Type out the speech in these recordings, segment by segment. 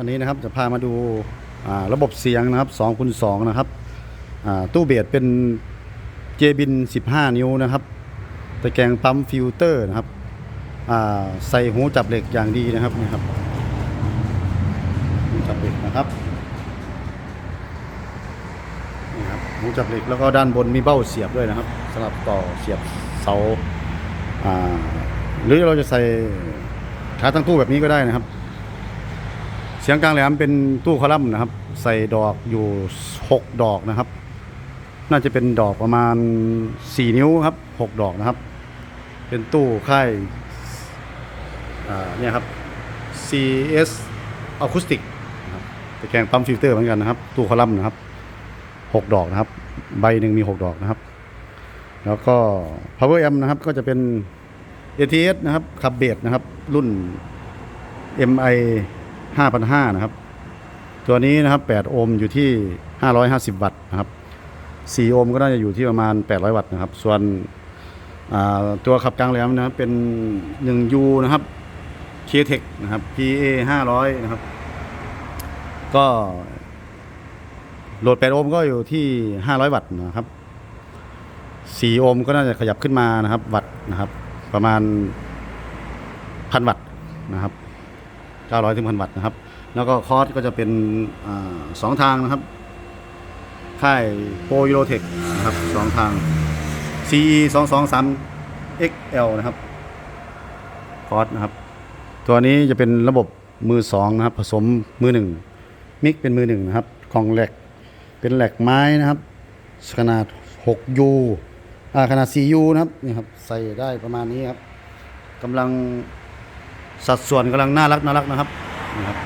วันนี้นะครับจะพามาดูาระบบเสียงนะครับ2คูณ2นะครับตู้เบสเป็นเจบิน 15 นิ้วนะครับตะแกรงปั๊มฟิลเตอร์นะครับใส่หูจับเหล็กอย่างดีนะครับนี่ครับหูจับเหล็กนะครับนี่ครับหูจับเหล็กแล้วก็ด้านบนมีเบ้าเสียบด้วยนะครับสำหรับต่อเสียบเสาหรือเราจะใส่ขาตั้งตู้แบบนี้ก็ได้นะครับ สียงกลางแหลมเป็นตู้คอลัมน์นะครับ ใส่ดอกอยู่ 6 ดอกนะครับ น่าจะเป็นดอกประมาณ 4 นิ้วครับ 6 ดอกนะครับ เป็นตู้ค่ายเนี่ยครับ CS Acoustic ตะแกรงปั๊มฟิลเตอร์เหมือนกันนะครับ ตู้คอลัมน์นะครับ 6 ดอกนะครับ ใบหนึ่งมี 6 ดอกนะครับ แล้วก็ power amp นะครับก็จะเป็น ATS นะครับขับเบสนะครับ รุ่น MI 5,500นะครับ ตัวนี้นะครับ 8 โอห์มอยู่ที่ 550 วัตต์นะครับ4โอห์มก็น่าจะอยู่ที่ประมาณ 800 วัตต์นะครับ ส่วนตัวขับกลางแหลมนะครับเป็น 1U นะครับ K-Tech นะครับ PA 500 นะครับ ก็โหลด 8 โอห์มก็อยู่ที่ 500 วัตต์นะครับ 4 โอห์มก็น่าจะขยับขึ้นมานะครับ วัตต์นะครับ ประมาณ 1,000 วัตต์นะครับ 900ถึงพันวัตต์นะครับ แล้วก็คอร์สก็จะเป็นอสองทางนะครับ ค่ายโปรยูโรเทคนะครับสองทาง CE 2 2 3 XL นะครับ คอร์สนะครับ ตัวนี้จะเป็นระบบมือสองนะครับ ผสมมือหนึ่งมิกเป็นมือหนึ่งนะครับกล่องแหลกเป็นแหลกไม้นะครับขนาด 6U อ่าขนาด 4U นะครับนี่ครับ ใส่ได้ประมาณนี้ครับกำลัง สัดส่วนกำลังน่ารักน่ารักนะครับนะครับ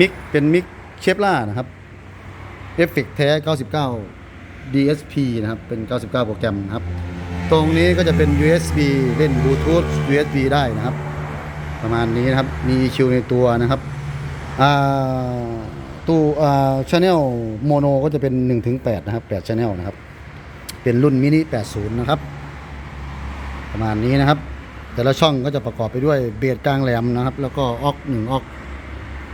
มิกเป็นมิกเชฟล่านะครับเอฟเฟกแท้ 99 DSP นะครับ เป็น 99 โปรแกรมนะครับ ตรงนี้ก็จะเป็น USB เล่นบลูทูธ USB ได้นะครับ ประมาณนี้นะครับ มี EQ ในตัวนะครับตู้อ่าแนลโมโนก็จะเป็น 1-8 นะครับ8ชแนลนะครับ เป็นรุ่นมินิ 80 นะครับ ประมาณนี้นะครับ แต่ละช่องก็จะประกอบไปด้วยเบสกลางแหลมนะครับ แล้วก็ออกหนึ่งออก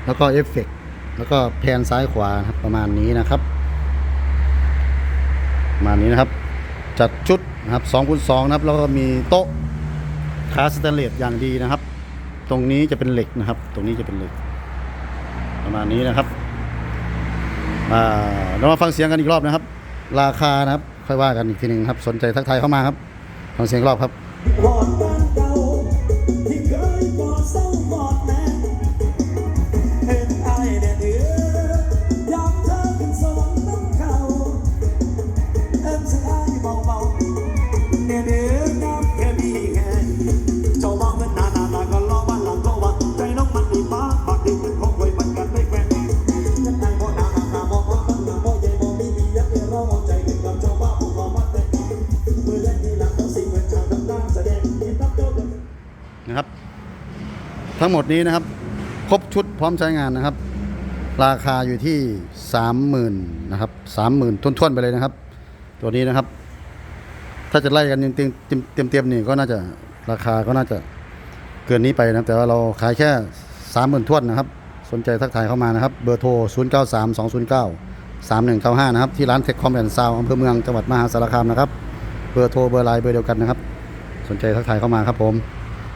แล้วก็เอฟเฟกต์แล้วก็แพนซ้ายขวาครับประมาณนี้นะครับประมาณนี้นะครับ จัดชุดนะครับ2คูณ2นะครับ แล้วก็มีโต๊ะขาสแตนเลสอย่างดีนะครับ ตรงนี้จะเป็นเหล็กนะครับ ตรงนี้จะเป็นเหล็ก ประมาณนี้นะครับอ่าเรามาฟังเสียงกันอีกรอบนะครับ ราคานะครับ ค่อยว่ากันอีกทีหนึ่งครับ สนใจทักทายเข้ามาครับฟังเสียงรอบครับ นะครับ ทั้งหมดนี้นะครับ ครบชุดพร้อมใช้งานนะครับ ราคาอยู่ที่ 30,000นะครับ30,000ทุนๆไปเลยนะครับ ตัวนี้นะครับ ถ้าจะไล่กันเต็มๆเต็มๆนี่ก็น่าจะราคาก็น่าจะเกินนี้ไปนะแต่ว่าเราขายแค่ 30,000ทวนนะครับ สนใจทักทายเข้ามานะครับ เบอร์โทร 0 9 3 2 0 9 3 1 9 5 นะครับ ที่ร้านเทคคอมแอนด์ซาวอำเภอเมืองจังหวัดมหาสารคามนะครับ เบอร์โทรเบอร์ไลน์เบอร์เดียวกันนะครับ สนใจทักทายเข้ามาครับผม